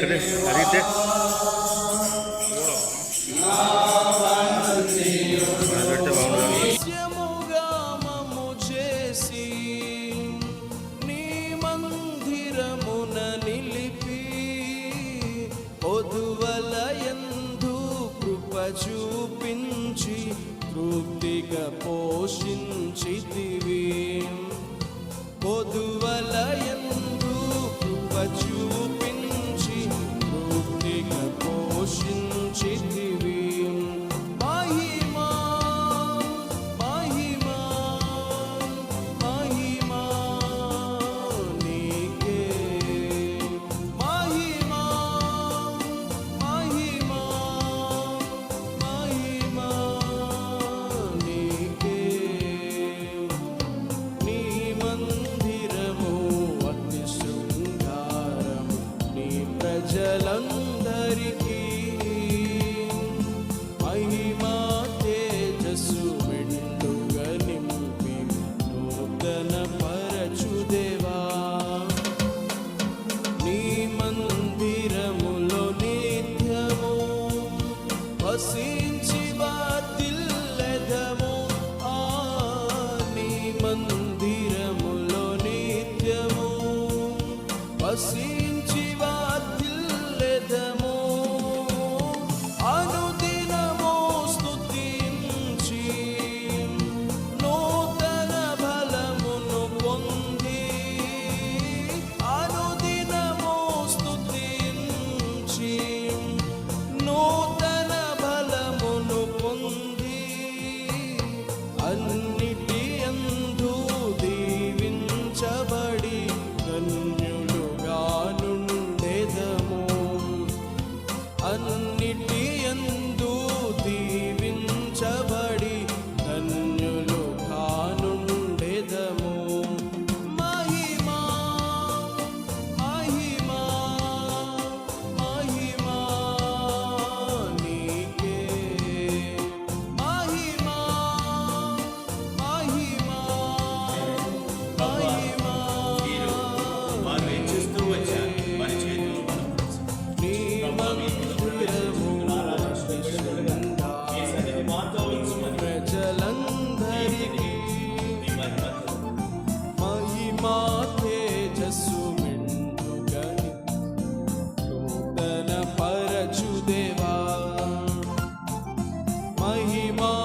Cadê? Ali até. చూపించి తృప్తిగా పోషించితివి. see. महिमा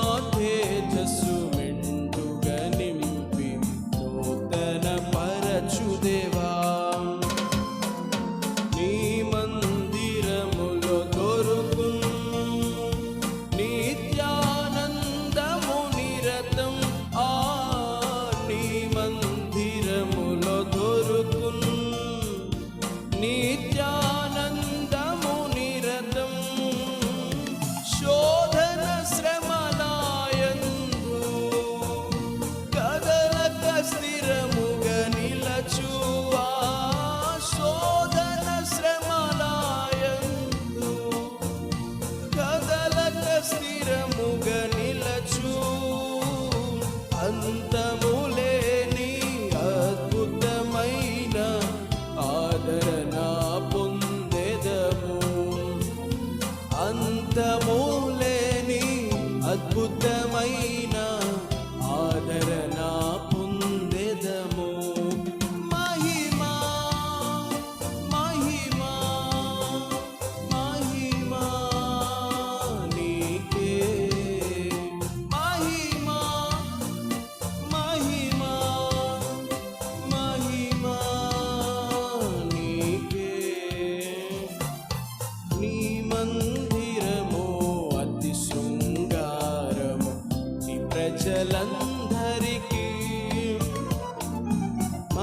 put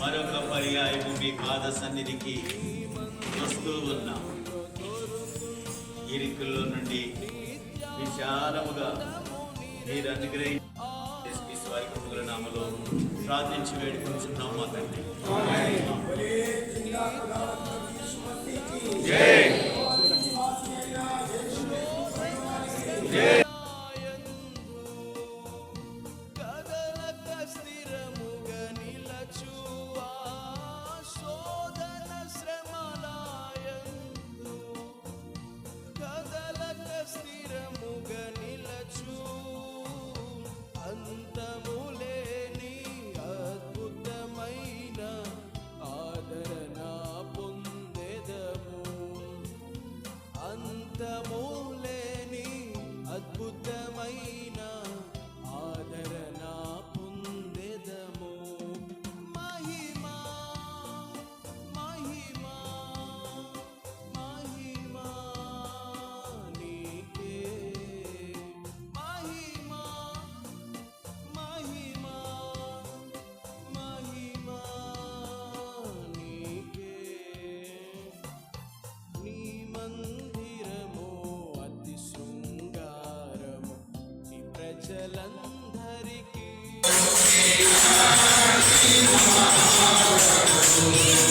మరొక పర్యాయము మీ పాద సన్నిధికి వస్తూ ఉన్నాం. ఇరుకుల్లో నుండి విశాలముగా మీరు అనుగ్రహించి వారి కృపల నామలో ప్రార్థించి వేడుకుంటున్నాం మా తండ్రి. కదలక అంతమూలేని అద్భుతమైన